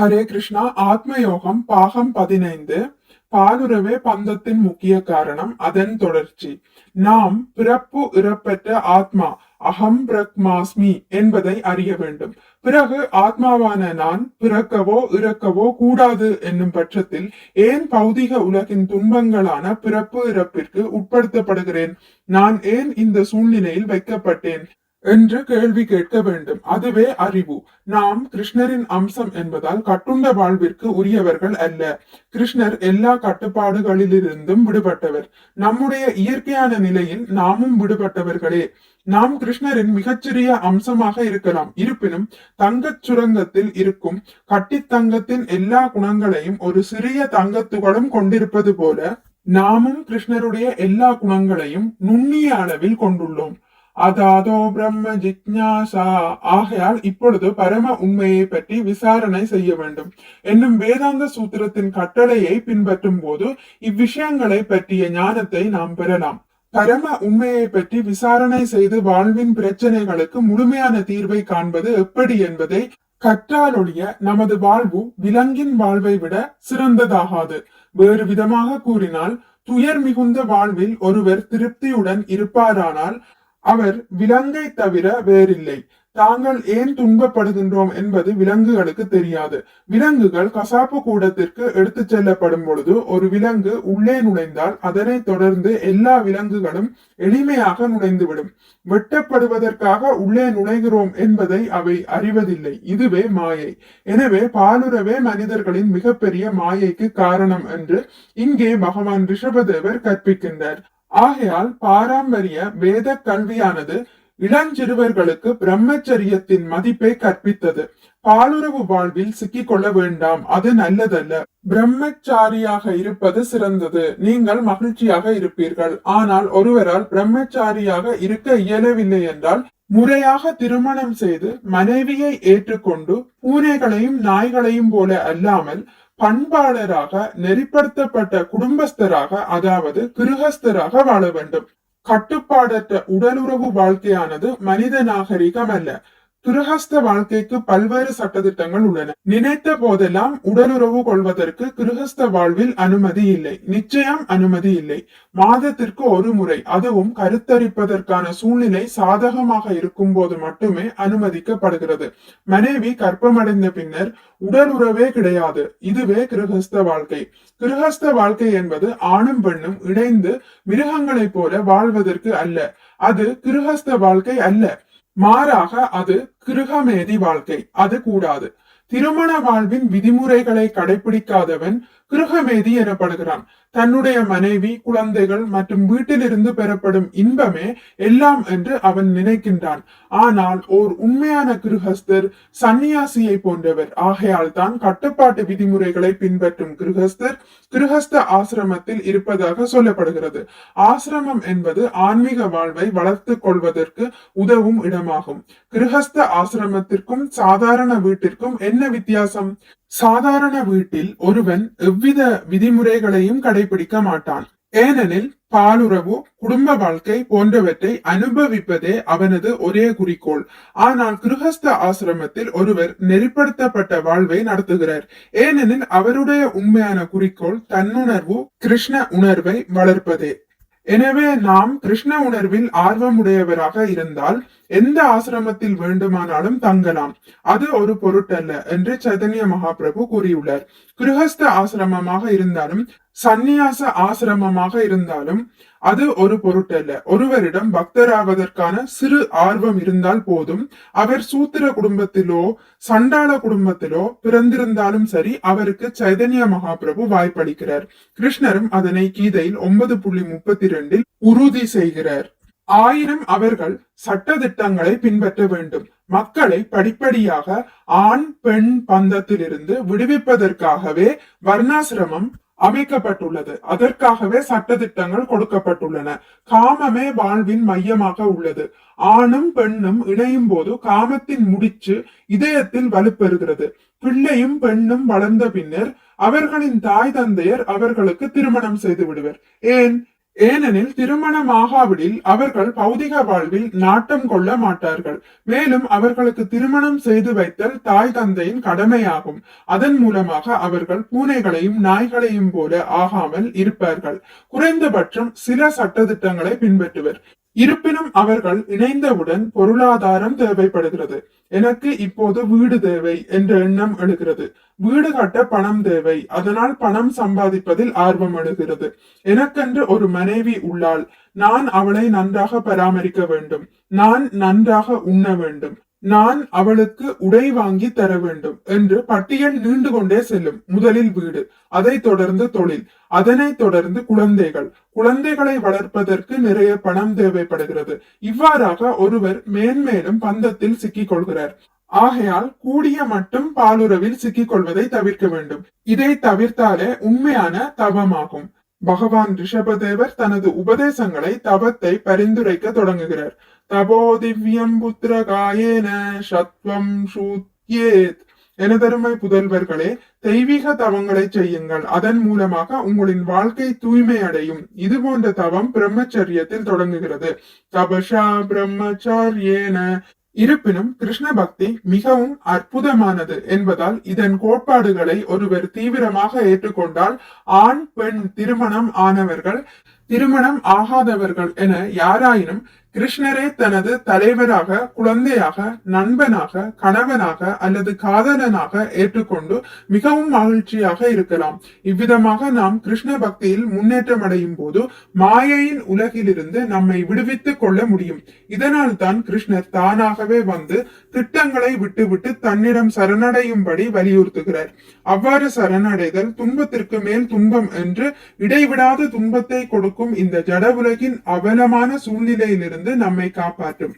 ஹரே கிருஷ்ணா ஆத்மயோகம் பாகம் பதினைந்து. பாலுறவே பந்தத்தின் முக்கிய காரணம் அதன் தொடர்ச்சி. நாம் பிறப்பு இறப்பற்ற ஆத்மா அகம் பிரக்மாஸ்மி என்பதை அறிய வேண்டும். பிறகு ஆத்மாவான நான் பிறக்கவோ இறக்கவோ கூடாது என்னும் பட்சத்தில் ஏன் பௌதிக உலகின் துன்பங்களான பிறப்பு இறப்பிற்கு உட்படுத்தப்படுகிறேன்? நான் ஏன் இந்த சூழ்நிலையில் வைக்கப்பட்டேன்? என்று கேள்வி கேட்க வேண்டும். அதுவே அறிவு. நாம் கிருஷ்ணரின் அம்சம் என்பதால் கட்டுண்ட வாழ்விற்கு உரியவர்கள் அல்ல. கிருஷ்ணர் எல்லா கட்டுப்பாடுகளிலிருந்தும் விடுபட்டவர். நம்முடைய இயற்கையான நிலையில் நாமும் விடுபட்டவர்களே. நாம் கிருஷ்ணரின் மிகச்சிறிய அம்சமாக இருக்கலாம். இருப்பினும் தங்கச் சுரங்கத்தில் இருக்கும் கட்டித்தங்கத்தின் எல்லா குணங்களையும் ஒரு சிறிய தங்கத்துகளும் கொண்டிருப்பது போல நாமும் கிருஷ்ணருடைய எல்லா குணங்களையும் நுண்ணிய அளவில் கொண்டுள்ளோம். அதாதோ பிரம்ம ஜிக்ஞாசா. ஆகையால் இப்பொழுது பரம உண்மையை பற்றி விசாரணை செய்ய வேண்டும். என்னும் வேதாந்த சூத்திரத்தின் கட்டளையை பின்பற்றும் போது இவ்விஷயங்களை பற்றிய ஞானத்தை நாம் பெறலாம். பரம உண்மையை பற்றி விசாரணை செய்து வாழ்வின் பிரச்சனைகளுக்கு முழுமையான தீர்வை காண்பது எப்படி என்பதை கற்றாலொழிய நமது வாழ்வு விலங்கின் வாழ்வை விட சிறந்ததாகாது. வேறு விதமாக கூறினால் துயர் மிகுந்த வாழ்வில் ஒருவர் திருப்தியுடன் இருப்பாரானால் அவர் விலங்கை தவிர வேறில்லை. தாங்கள் ஏன் துன்பப்படுகின்றோம் என்பது விலங்குகளுக்கு தெரியாது. விலங்குகள் கசாப்பு கூடத்திற்கு எடுத்துச் செல்லப்படும் பொழுது ஒரு விலங்கு உள்ளே நுழைந்தால் அதனை தொடர்ந்து எல்லா விலங்குகளும் எளிமையாக நுழைந்துவிடும். வெட்டப்படுவதற்காக உள்ளே நுழைகிறோம் என்பதை அவை அறிவதில்லை. இதுவே மாயை. எனவே பாலுறவே மனிதர்களின் மிகப்பெரிய மாயைக்கு காரணம் என்று இங்கே பகவான் ரிஷபதேவர் கற்பிக்கின்றார். ஆகையால் பாரம்பரிய வேத கல்வியானது இளஞ்சிறுவர்களுக்கு பிரம்மச்சரியத்தின் மதிப்பை கற்பித்தது. பாலுறவு வாழ்வில் சிக்கிக் கொள்ள வேண்டாம் அது நல்லதல்ல. பிரம்மச்சாரியாக இருப்பது சிறந்தது. நீங்கள் மகிழ்ச்சியாக இருப்பீர்கள். ஆனால் ஒருவரால் பிரம்மச்சாரியாக இருக்க இயலவில்லை என்றால் முறையாக திருமணம் செய்து மனைவியை ஏற்றுக்கொண்டு பூனைகளையும் நாய்களையும் போல அல்லாமல் பண்பாளராக நெறிப்படுத்தப்பட்ட குடும்பஸ்தராக அதாவது கிருகஸ்தராக வாழ வேண்டும். கட்டுப்பாடற்ற உடலுறவு வாழ்க்கையானது மனித நாகரிகம் அல்ல. கிரகஸ்த வாழ்க்கைக்கு பல்வேறு சட்டத்திட்டங்கள் உள்ளன. நினைத்த போதெல்லாம் உடலுறவு கொள்வதற்கு கிரகஸ்த வாழ்வில் அனுமதி இல்லை. நிச்சயம் அனுமதி இல்லை. மாதத்திற்கு ஒரு முறை அதுவும் கருத்தரிப்பதற்கான சூழ்நிலை சாதகமாக இருக்கும் போது மட்டுமே அனுமதிக்கப்படுகிறது. மனைவி கற்பமடைந்த பின்னர் உடலுறவே கிடையாது. இதுவே கிருஹஸ்த வாழ்க்கை. கிருஹஸ்த வாழ்க்கை என்பது ஆணும் பெண்ணும் இணைந்து மிருகங்களைப் போல வாழ்வதற்கு அல்ல. அது கிருஹஸ்த வாழ்க்கை அல்ல. மாறாக அது கிருகமேதி வாழ்க்கை. அது கூடாது. திருமண வாழ்வின் விதிமுறைகளை கடைபிடிக்காதவன் கிருகமேதி எனப்படுகிறான். தன்னுடைய மனைவி குழந்தைகள் மற்றும் வீட்டிலிருந்து பெறப்படும் இன்பமே எல்லாம் என்று அவன் நினைக்கின்றான். ஆனால் ஓர் உண்மையான கிருஹஸ்தர் சன்னியாசியை போன்றவர். ஆகையால் தான் கட்டுப்பாட்டு விதிமுறைகளை பின்பற்றும் கிருஹஸ்தர் கிருஹஸ்த ஆசிரமத்தில் இருப்பதாக சொல்லப்படுகிறது. ஆசிரமம் என்பது ஆன்மீக வாழ்வை வளர்த்து கொள்வதற்கு உதவும் இடமாகும். கிருஹஸ்த ஆசிரமத்திற்கும் சாதாரண வீட்டிற்கும் என்ன வித்தியாசம்? சாதாரண வீட்டில் ஒருவன் எவ்வித விதிமுறைகளையும் கடைபிடிக்க மாட்டான். ஏனெனில் பாலுறவு குடும்ப வாழ்க்கை போன்றவற்றை அனுபவிப்பதே அவனது ஒரே குறிக்கோள். ஆனால் கிருஹஸ்த ஆசிரமத்தில் ஒருவர் நெறிப்படுத்தப்பட்ட வாழ்வை நடத்துகிறார். ஏனெனில் அவருடைய உண்மையான குறிக்கோள் தன்னுணர்வு கிருஷ்ண உணர்வை வளர்ப்பதே. எனவே நாம் கிருஷ்ண உணர்வில் ஆர்வமுடையவராக இருந்தால் எந்த ஆசிரமத்தில் வேண்டுமானாலும் தங்கலாம். அது ஒரு பொருட்டல்ல என்று சைதன்ய மகாபிரபு கூறியுள்ளார். கிருஹஸ்த ஆசிரமமாக இருந்தாலும் சந்நியாச ஆசிரமமாக இருந்தாலும் அது ஒரு பொருட்டல்ல. ஒருவரிடம் பக்தராவதற்கான சிறு ஆர்வம் இருந்தால் போதும். அவர் சூத்திர குடும்பத்திலோ சண்டாள குடும்பத்திலோ பிறந்திருந்தாலும் சரி அவருக்கு சைதன்ய மகாபிரபு வாய்ப்பளிக்கிறார். கிருஷ்ணரும் அதனை கீதையில் ஒன்பது புள்ளி முப்பத்தி ரெண்டில் உறுதி செய்கிறார். ஆயிரம் அவர்கள் சட்டதிட்டங்களை பின்பற்ற வேண்டும். மக்களை படிப்படியாக ஆண் பெண் பந்தத்திலிருந்து விடுவிப்பதற்காகவே வர்ணாசிரமம் அமைக்கப்பட்டுள்ளது. அதற்காகவே சட்டதிட்டங்கள் கொடுக்கப்பட்டுள்ளன. காமமே வாழ்வின் மையமாக உள்ளது. ஆணும் பெண்ணும் இணையும் போது காமத்தின் முடிச்சு இதயத்தில் வலுப்பெறுகிறது. பிள்ளையும் பெண்ணும் வளர்ந்த பின்னர் அவர்களின் தாய் தந்தையர் அவர்களுக்கு திருமணம் செய்து விடுவர். ஏன்? ஏனெனில் திருமணமாகாவிடில் அவர்கள் பௌதிக வாழ்வில் நாட்டம் கொள்ள மாட்டார்கள். மேலும் அவர்களுக்கு திருமணம் செய்து வைத்தல் தாய் தந்தையின் கடமையாகும். அதன் மூலமாக அவர்கள் பூனைகளையும் நாய்களையும் போல ஆகாமல் இருப்பார்கள். குறைந்தபட்சம் சில சட்டதிட்டங்களை பின்பற்றுவர். இருப்பினும் அவர்கள் இணைந்தவுடன் பொருளாதாரம் தேவைப்படுகிறது. எனக்கு இப்போது வீடு தேவை என்ற எண்ணம் எழுகிறது. வீடு கட்ட பணம் தேவை. அதனால் பணம் சம்பாதிப்பதில் ஆர்வம் எழுகிறது. எனக்கென்று ஒரு மனைவி உள்ளாள். நான் அவளை நன்றாக பராமரிக்க வேண்டும். நான் நன்றாக உண்ண வேண்டும். நான் அவளுக்கு உடை வாங்கி தர வேண்டும் என்று பட்டியல் நீண்டு கொண்டே செல்லும் முதலில் வீடு அதை தொடர்ந்து தொழில் அதனை தொடர்ந்து குழந்தைகள். குழந்தைகளை வளர்ப்பதற்கு நிறைய பணம் தேவைப்படுகிறது. இவ்வாறாக ஒருவர் மேன்மேலும் பந்தத்தில் சிக்கிக் கொள்கிறார் ஆகையால் கூடிய மட்டும் பாலுறவில் சிக்கிக் கொள்வதை தவிர்க்க வேண்டும். இதை தவிர்த்தாலே உண்மையான தவமாகும். பகவான் ரிஷபதேவர் தனது உபதேசங்களை தவத்தை பரிந்துரைக்க தொடங்குகிறார். தபோ திவ்யம் புத்திர காயேன சத்வம் சூத்யேத் எனதருமை புதல்வர்களே தெய்வீக தவங்களை செய்யுங்கள். அதன் மூலமாக உங்களின் வாழ்க்கை தூய்மை அடையும். இது போன்ற தவம் பிரம்மச்சரியத்தில் தொடங்குகிறது. தபஷா பிரம்மச்சாரியேன இருப்பினும் கிருஷ்ண பக்தி மிகவும் அற்புதமானது என்பதால் இதன் கோட்பாடுகளை ஒருவர் தீவிரமாக ஏற்றுக்கொண்டால் ஆண் பெண் திருமணம் ஆனவர்கள் திருமணம் ஆகாதவர்கள் என யாராயினும் கிருஷ்ணரே தனது தலைவராக குழந்தையாக நண்பனாக கணவனாக அல்லது காதலனாக ஏற்றுக்கொண்டு மிகவும் மகிழ்ச்சியாக இருக்கலாம். இவ்விதமாக நாம் கிருஷ்ண பக்தியில் முன்னேற்றம் அடையும் போது மாயையின் உலகிலிருந்து நம்மை விடுவித்துக் கொள்ள முடியும். இதனால் தான் கிருஷ்ணர் தானாகவே வந்து திட்டங்களை விட்டுவிட்டு தன்னிடம் சரணடையும்படி வலியுறுத்துகிறார். அவ்வாறு சரணடைதல் துன்பத்திற்கு மேல் துன்பம் என்று இடைவிடாத துன்பத்தை கொடுக்கும் இந்த ஜட உலகின் அவலமான சூழ்நிலையிலிருந்து நம்மை காப்பாற்றும்.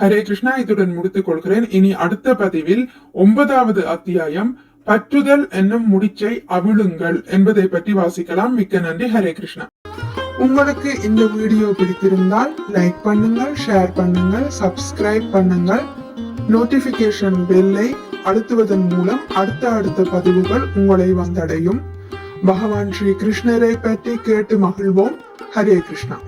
ஹரே கிருஷ்ணா இதுடன் முடித்துக் கொள்கிறேன். இனி அடுத்த பதிவில் ஒன்பதாவது அத்தியாயம் பற்றுதல் என்னும் முடிச்சை அவிழுங்கள் என்பதை பற்றி வாசிக்கலாம். மிக்க நன்றி ஹரே கிருஷ்ணா. உங்களுக்கு இந்த வீடியோ பிடித்திருந்தால் லைக் பண்ணுங்கள் ஷேர் பண்ணுங்கள் சப்ஸ்கிரைப் பண்ணுங்கள். நோட்டிபிகேஷன் பெல்லை அழுத்துவதன் மூலம் அடுத்த அடுத்த பதிவுகள் உங்களை வந்தடையும். பகவான் ஸ்ரீ கிருஷ்ணரை பற்றி கேட்டு மகிழ்வோம். ஹரே கிருஷ்ணா.